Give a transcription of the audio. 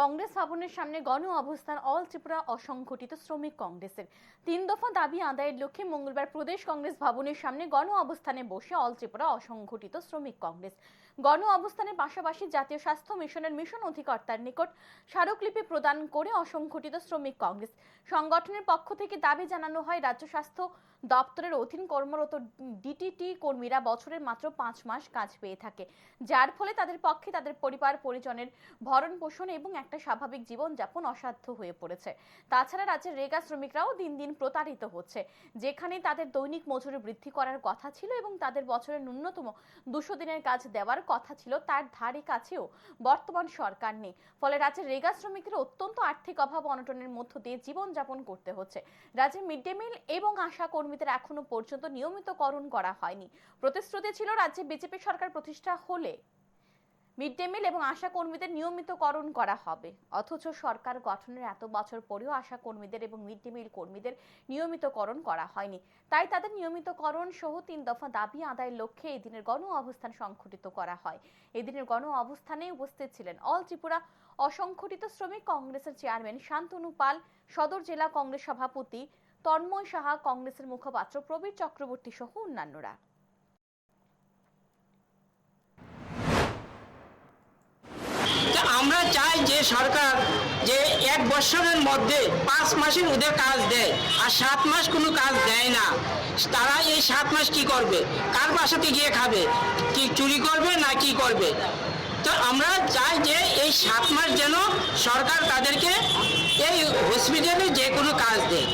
কংগ্রেস ভবনের সামনে গণ অবস্থান অল ত্রিপুরা অসংগঠিত শ্রমিক কংগ্রেসের। তিন দফা দাবি আদায়ের লক্ষ্যে মঙ্গলবার প্রদেশ কংগ্রেস ভবনের সামনে গণ অবস্থানে বসে অল ত্রিপুরা অসংগঠিত শ্রমিক কংগ্রেস। গণ অবস্থানের পাশাপাশি জাতীয় স্বাস্থ্য মিশনের মিশন অধিকর্তার নিকট স্মারকলিপি প্রদান করে অসংগঠিত শ্রমিক কংগ্রেস। সংগঠনের পক্ষ থেকে দাবি জানানো হয়, রাজ্য স্বাস্থ্য দপ্তরের অধীন কর্মরত ডিটিটি কর্মীরা বছরের মাত্র পাঁচ মাস কাজ পেয়ে থাকে, যার ফলে তাদের পক্ষে তাদের পরিবার, পরিজনের ভরণ পোষণ এবং একটা স্বাভাবিক জীবনযাপন অসাধ্য হয়ে পড়েছে। তাছাড়া রাজ্যের রেগা শ্রমিকরাও দিন দিন প্রতারিত হচ্ছে। যেখানে তাদের দৈনিক মজুরি বৃদ্ধি করার কথা ছিল এবং তাদের বছরের ন্যূনতম দুশো দিনের কাজ দেওয়ার কথা ছিল, তার ধারে কাছেও বর্তমান সরকার নেই। ফলে রাজ্যের রেগা শ্রমিকের অত্যন্ত আর্থিক অভাব অনটনের মধ্য দিয়ে জীবনযাপন করতে হচ্ছে। রাজ্যে মিড ডে মিল এবং আশা কর্মীদের এখনও পর্যন্ত নিয়মিতকরণ করা হয়নি। প্রতিশ্রুতি ছিল রাজ্যে বিজেপি সরকার প্রতিষ্ঠা হলে মিড ডে মিল এবং আশা কর্মীদের নিয়মিতকরণ করা হবে। অথচ সরকার গঠনের এত বছর পরেও আশা কর্মীদের এবং মিড ডে মিল কর্মীদের নিয়মিতকরণ করা হয়নি। তাই তাদের নিয়মিতকরণ সহ তিন দফা দাবি আদায়ের লক্ষ্যে এদিনের গণ অবস্থান সংঘটিত করা হয়। এদিনের গণ অবস্থানে উপস্থিত ছিলেন অল ত্রিপুরা অসংগঠিত শ্রমিক কংগ্রেসের চেয়ারম্যান শান্তনু পাল, সদর জেলা কংগ্রেস সভাপতি তন্ময় সাহা, কংগ্রেসের মুখপাত্র প্রবীর চক্রবর্তী সহ অন্যান্যরা তা আমরা চাই যে সরকার যে এক বছরের মধ্যে পাঁচ মাসে ওদের কাজ দেয়, আর সাত মাস কোনো কাজ দেয় না। তারা এই সাত মাস কি করবে? কার বাসাতে গিয়ে খাবে? কি চুরি করবে না কি করবে? তো আমরা চাই যে এই সাত মাস যেন সরকার তাদেরকে এই হসপিটালে যে কোনো কাজ দেয়।